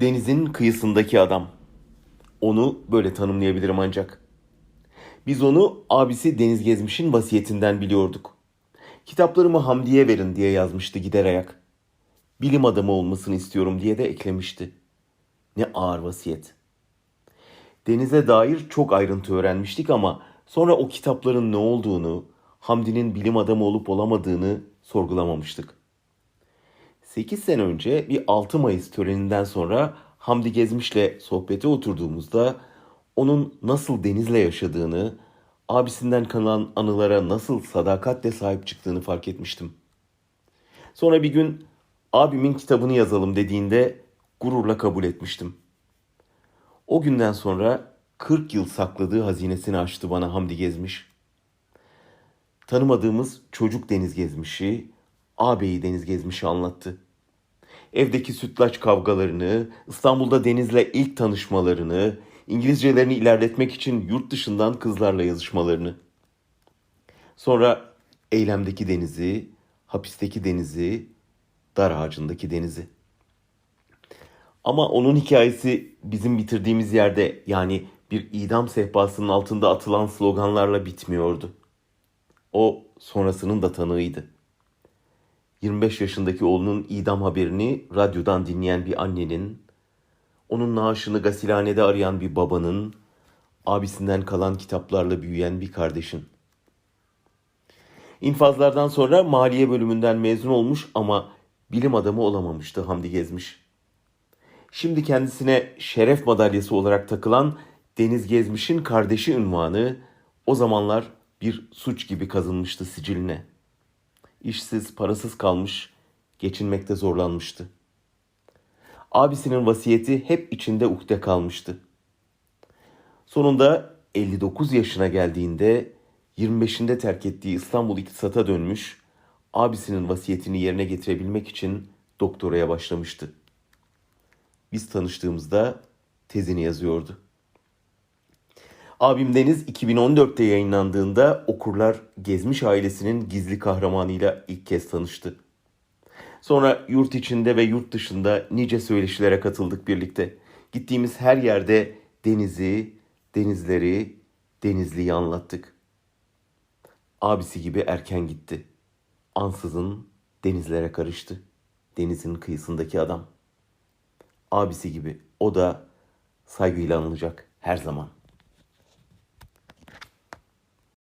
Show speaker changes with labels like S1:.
S1: Denizin kıyısındaki adam. Onu böyle tanımlayabilirim ancak. Biz onu abisi Deniz Gezmiş'in vasiyetinden biliyorduk. Kitaplarımı Hamdi'ye verin diye yazmıştı gider ayak. Bilim adamı olmasını istiyorum diye de eklemişti. Ne ağır vasiyet. Denize dair çok ayrıntı öğrenmiştik ama sonra o kitapların ne olduğunu, Hamdi'nin bilim adamı olup olamadığını sorgulamamıştık. 8 sene önce bir 6 Mayıs töreninden sonra Hamdi Gezmiş'le sohbete oturduğumuzda onun nasıl denizle yaşadığını, abisinden kalan anılara nasıl sadakatle sahip çıktığını fark etmiştim. Sonra bir gün abimin kitabını yazalım dediğinde gururla kabul etmiştim. O günden sonra 40 yıl sakladığı hazinesini açtı bana Hamdi Gezmiş. Tanımadığımız çocuk deniz gezmişi, ağabeyi deniz gezmişi anlattı. Evdeki sütlaç kavgalarını, İstanbul'da denizle ilk tanışmalarını, İngilizcelerini ilerletmek için yurt dışından kızlarla yazışmalarını. Sonra eylemdeki denizi, hapisteki denizi, dar ağacındaki denizi. Ama onun hikayesi bizim bitirdiğimiz yerde yani bir idam sehpasının altında atılan sloganlarla bitmiyordu. O sonrasının da tanığıydı. 25 yaşındaki oğlunun idam haberini radyodan dinleyen bir annenin, onun naaşını gasilhanede arayan bir babanın, abisinden kalan kitaplarla büyüyen bir kardeşin. İnfazlardan sonra maliye bölümünden mezun olmuş ama bilim adamı olamamıştı Hamdi Gezmiş. Şimdi kendisine şeref madalyası olarak takılan Deniz Gezmiş'in kardeşi ünvanı o zamanlar bir suç gibi kazınmıştı siciline. İşsiz, parasız kalmış, geçinmekte zorlanmıştı. Abisinin vasiyeti hep içinde ukde kalmıştı. Sonunda 59 yaşına geldiğinde 25'inde terk ettiği İstanbul İktisat'a dönmüş, abisinin vasiyetini yerine getirebilmek için doktoraya başlamıştı. Biz tanıştığımızda tezini yazıyordu. Abim Deniz 2014'te yayınlandığında okurlar Gezmiş ailesinin gizli kahramanıyla ilk kez tanıştı. Sonra yurt içinde ve yurt dışında nice söyleşilere katıldık birlikte. Gittiğimiz her yerde denizi, denizleri, denizliyi anlattık. Abisi gibi erken gitti. Ansızın denizlere karıştı. Denizin kıyısındaki adam. Abisi gibi o da saygıyla anılacak her zaman.''